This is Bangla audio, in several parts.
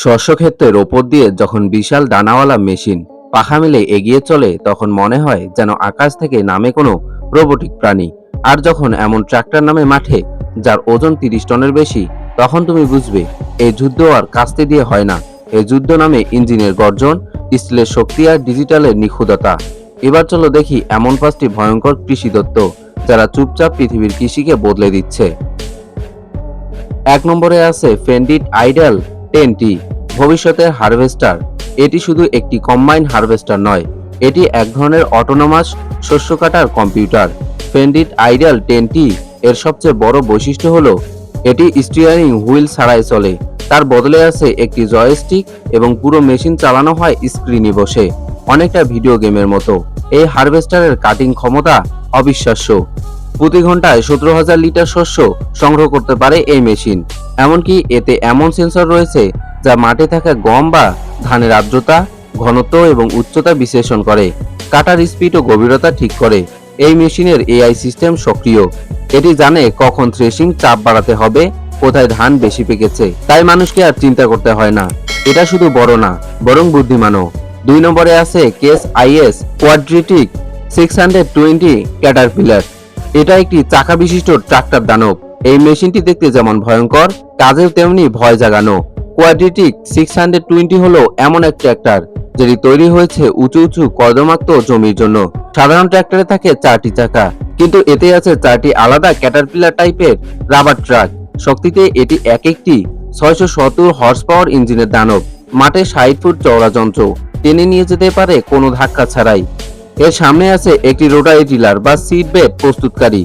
শস্যক্ষেত্রের ওপর দিয়ে যখন বিশাল ডানাওয়ালা মেশিন পাখা মেলে এগিয়ে চলে, তখন মনে হয় যেন আকাশ থেকে নামে কোনো রোবোটিক প্রাণী। আর যখন এমন ট্রাক্টর নামে মাঠে, যার ওজন তিরিশ টনের বেশি, তখন তুমি বুঝবে এই যুদ্ধ আর কাস্তে দিয়ে হয় না। এই যুদ্ধ নামে ইঞ্জিনের গর্জন, স্টিলের শক্তি আর ডিজিটালের নিখুঁততা। এবার চলো দেখি এমন পাঁচটি ভয়ঙ্কর কৃষি দত্ত যারা চুপচাপ পৃথিবীর কৃষিকে বদলে দিচ্ছে। এক নম্বরে আছে ফেন্ডিট আইডাল টেনটি। ভবিষ্যতের হারভেস্টার, এটি শুধু একটি কম্বাইন হারভেস্টার নয়, এটি এক ধরনের অটোনোমাস শস্য কাটার computer. Fendt Ideal ten T এর সবচেয়ে বড় বৈশিষ্ট্য হলো, এটি স্টিয়ারিং হুইল ছাড়াই চলে। তার বদলে আছে একটি জয়স্টিক এবং পুরো মেশিন চালানো হয় স্ক্রিনে বসে। অনেকটা ভিডিও গেমের মতো। এই হারভেস্টারের কাটিং ক্ষমতা অবিশ্বাস্য। প্রতি ঘন্টায় সতেরো হাজার লিটার শস্য সংগ্রহ করতে পারে এই মেশিন। এমনকি এতে এমন সেন্সর রয়েছে যা মাঠে থাকা গম বা ধানের আর্দ্রতা, ঘনত্ব এবং উচ্চতা বিশ্লেষণ করে। কাটার স্পিড ও গভীরতা ঠিক করে। এই মেশিনের এআই সিস্টেম সক্রিয়। এটি জানে কখন থ্রেশিং চাপ বাড়াতে হবে, কোথায় ধান বেশি পেকেছে। তাই মানুষকে আর চিন্তা করতে হয় না। এটা শুধু বড় না, বরং বুদ্ধিমানও। দুই নম্বরে আছে Case IH Quadtrac six hundred twenty Caterpillar. এটা একটি চাকা বিশিষ্ট ট্রাক্টর দানব। এই মেশিনটি দেখতে যেমন ভয়ঙ্কর, কাজেও তেমনি ভয় জাগানো। কোয়াড্রিটিক সিক্স হান্ড্রেড টোয়েন্টি হলো এমন এক ট্র্যাক্টর যেটি তৈরি হয়েছে উঁচু উঁচু কর্দমাক্ত জমির জন্য। সাধারণ ট্র্যাক্টরে থাকে চারটি চাকা, কিন্তু এতে আছে চারটি আলাদা ক্যাটারপিলার টাইপের রাবার ট্রাক শক্তিতে এটি এক একটি ছয়শো সত্তর হর্স পাওয়ার ইঞ্জিনের দানব। মাঠে ষাট ফুট চওড়া যন্ত্র। টেনে নিয়ে যেতে পারে কোনো ধাক্কা ছাড়াই। এর সামনে আছে একটি রোটারি টিলার বা সিট বেড প্রস্তুতকারী।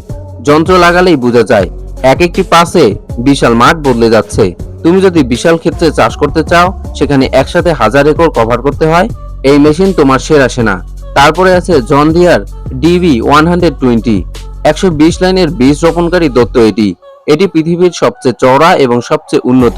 যন্ত্র লাগালেই বোঝা যায়, এক একটি পাশে বিশাল মাঠ বদলে যাচ্ছে। তুমি যদি বিশাল ক্ষেত্রে চাষ করতে চাও, সেখানে একসাথে হাজার একর কভার করতে হয়, এই মেশিন তোমার সেরা সেনা। তারপরে আছে John Deere DB one hundred twenty, একশো বিশ লাইনের বীজ রোপণকারী দত্ত এটি। এটি পৃথিবীর সবচেয়ে চওড়া এবং সবচেয়ে উন্নত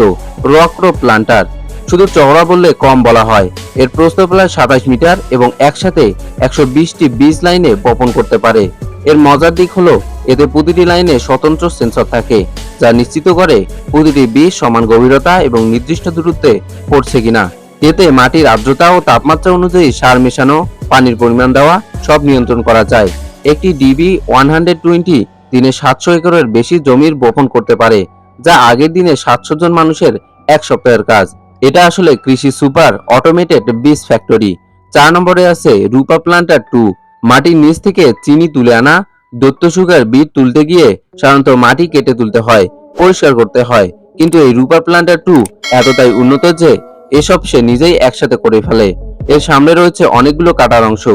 রক্র প্লান্টার। শুধু চওড়া বললে কম বলা হয়। এর প্রস্থ প্রায় সাতাশ মিটার এবং একসাথে একশো বিশটি বীজ লাইনে বপন করতে পারে। এর মজার দিক হলো, এতে প্রতিটি লাইনে স্বতন্ত্র সেন্সর থাকে, যা নিশ্চিত করে প্রতিটি বীজ সমান গভীরতা এবং নির্দিষ্ট দূরত্বে পড়ছে কিনা। এতে মাটির আর্দ্রতা ও তাপমাত্রা অনুযায়ী সার মেশানো, পানির পরিমাণ দেওয়া সব নিয়ন্ত্রণ করা যায়। একটি ডিবি ওয়ান হান্ড্রেড টোয়েন্টি দিনে সাতশো একরের বেশি জমির বপন করতে পারে, যা আগের দিনে সাতশো জন মানুষের এক সপ্তাহের কাজ। এটা আসলে কৃষি সুপার অটোমেটেড বীজ ফ্যাক্টরি চার নম্বরে আছে রূপা প্লান্টার টু মাটির নিচ থেকে চিনি তুলে আনা। দত্ত সুগার বীজ তুলতে গিয়ে সাধারণত মাটি কেটে তুলতে হয়, পরিষ্কার করতে হয়। কিন্তু এই রূপা প্লান্টার টু এতটাই উন্নত যে এসব সে নিজেই একসাথে করে ফেলে। এর সামনে রয়েছে অনেকগুলো কাটার অংশ,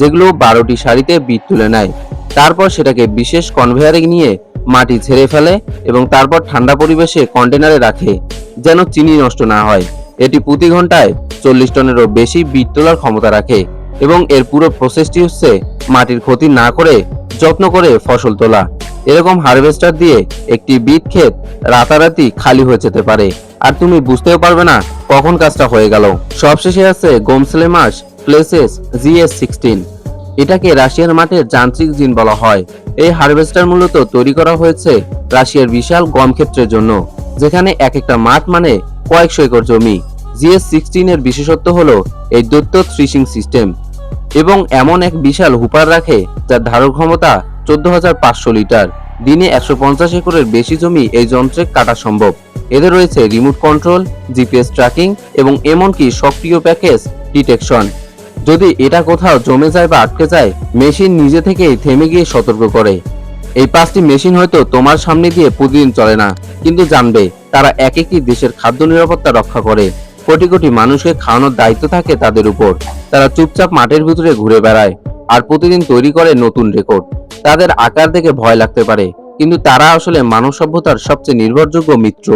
যেগুলো বারোটি সারিতে বীজ তুলে নেয়। তারপর সেটাকে বিশেষ কনভেয়ারে নিয়ে মাটি ছেড়ে ফেলে এবং তারপর ঠান্ডা পরিবেশে কন্টেনারে রাখে। যেন চিনি নষ্ট না হয়। এটি প্রতি ঘন্টায় চল্লিশ টনেরও বেশি বীজ তোলার ক্ষমতা রাখে এবং এর পুরো প্রসেসটি হচ্ছে মাটির ক্ষতি না করে যত্ন করে ফসল তোলা। এরকম হারভেস্টার দিয়ে একটি বীজ ক্ষেত রাতারাতি খালি হয়ে যেতে পারে। আর তুমি বুঝতেও পারবে না কখন কাজটা হয়ে গেল। সবশেষে আছে Gomselmash Palesse GS sixteen. এটাকে রাশিয়ার মাঠের যান্ত্রিক জিন বলা হয়। এই হারভেস্টার মূলত তৈরি করা হয়েছে রাশিয়ার বিশাল গম ক্ষেত্রের জন্য, যেখানে এক একটা মাঠ মানে কয়েকশো একর জমি। জিএস সিক্সটিন এর বিশেষত্ব হলো এই দৈত্য থ্রিশিং সিস্টেম এবং এমন এক বিশাল হুপার রাখে যার ধারক ক্ষমতা চোদ্দ হাজার পাঁচশো লিটার। দিনে একশো পঞ্চাশ একরের বেশি জমি এই যন্ত্রে কাটা সম্ভব। এতে রয়েছে রিমোট কন্ট্রোল, জিপিএস ট্র্যাকিং এবং এমনকি সক্রিয় প্যাকেজ ডিটেকশন। যদি এটা কোথাও জমে যায় বা আটকে যায়, মেশিন নিজে থেকেই থেমে গিয়ে সতর্ক করে। এই পাঁচটি মেশিন হয়তো তোমার সামনে দিয়ে প্রতিদিন চলে না, কিন্তু জানবে তারা এক একটি দেশের খাদ্য নিরাপত্তা রক্ষা করে। কোটি কোটি মানুষকে খাওয়ানোর দায়িত্ব থাকে তাদের উপর। তারা চুপচাপ মাঠের ভিতরে ঘুরে বেড়ায় আর প্রতিদিন তৈরি করে নতুন রেকর্ড। তাদের আকার দেখে ভয় লাগতে পারে, কিন্তু তারা আসলে মানব সভ্যতার সবচেয়ে নির্ভরযোগ্য মিত্র।